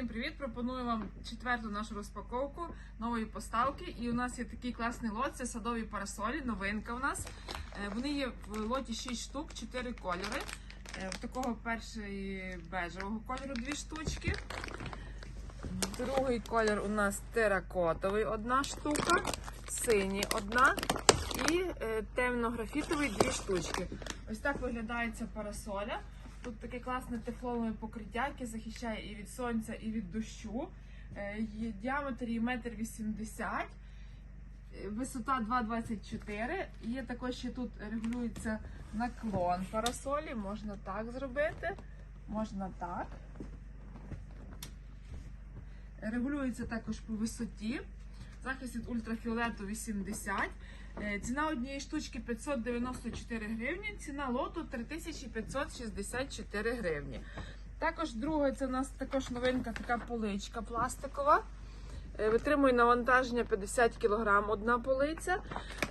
Всім привіт! Пропоную вам четверту нашу розпаковку нової поставки. І у нас є такий класний лот. Це садові парасолі, новинка у нас. Е, Вони є в лоті 6 штук, 4 кольори. Е, такого перший бежевого кольору 2 штучки. Другий колір у нас теракотовий одна штука, синій одна і е, темно-графітовий дві штучки. Ось так виглядає ця парасоля. Тут таке класне тефлонове покриття, яке захищає і від сонця, і від дощу. Е, Є діаметр її 1,80 м, е, висота 2,24 Є також ще тут регулюється наклон парасолі. Можна так зробити, можна так. Регулюється також по висоті. Захист від ультрафіолету 80. Е, Ціна однієї штучки 594 гривні, ціна лоту 3564 гривні. Також друга, це у нас також новинка, така поличка пластикова. Е, Витримує навантаження 50 кг одна полиця.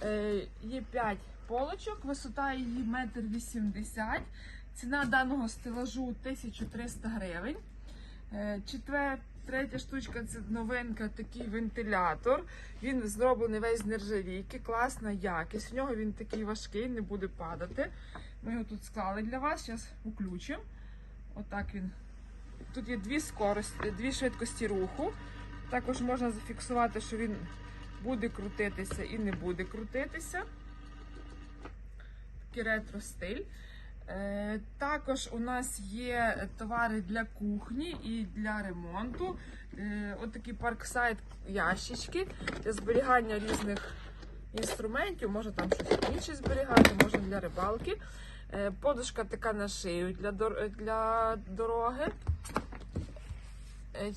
Е, Є 5 полочок, висота її 1,80 м. Ціна даного стелажу 1300 гривень. Е, Четвер... Третя штучка це новинка, такий вентилятор. Він зроблений весь з нержавійки, класна якість. В нього він такий важкий, не буде падати. Ми його тут склали для вас. Зараз включимо. Отак він. Тут є дві скорості, дві швидкості руху. Також можна зафіксувати, що він буде крутитися і не буде крутитися. Такий ретро стиль. Е, Також у нас є товари для кухні і для ремонту. Е, От такі парксайд ящички для зберігання різних інструментів. Можна там щось інше зберігати, можна для рибалки. Е, Подушка така на шию для, дороги.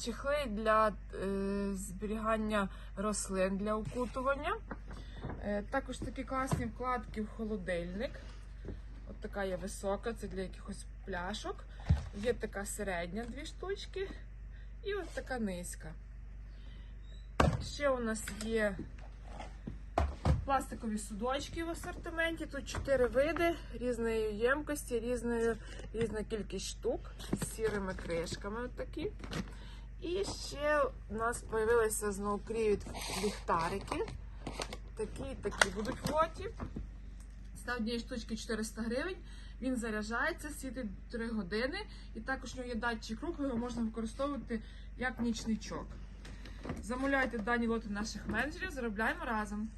Чехли для зберігання рослин для укутування. Також такі класні вкладки в холодильник. От така є висока, це для якихось пляшок. Є така середня дві штучки. І ось така низька. Ще у нас є пластикові судочки в асортименті. Тут чотири види різної ємкості, різної, різна кількість штук з сірими кришками. От такі. І ще у нас з'явилися знову кріють ліхтарики. Такі такі будуть в. Ціна однієї штучки 400 гривень. Він заряджається, світить 3 години. І також у нього є датчик руху, його можна використовувати як нічничок. Замовляйте дані лоти наших менеджерів, заробляємо разом.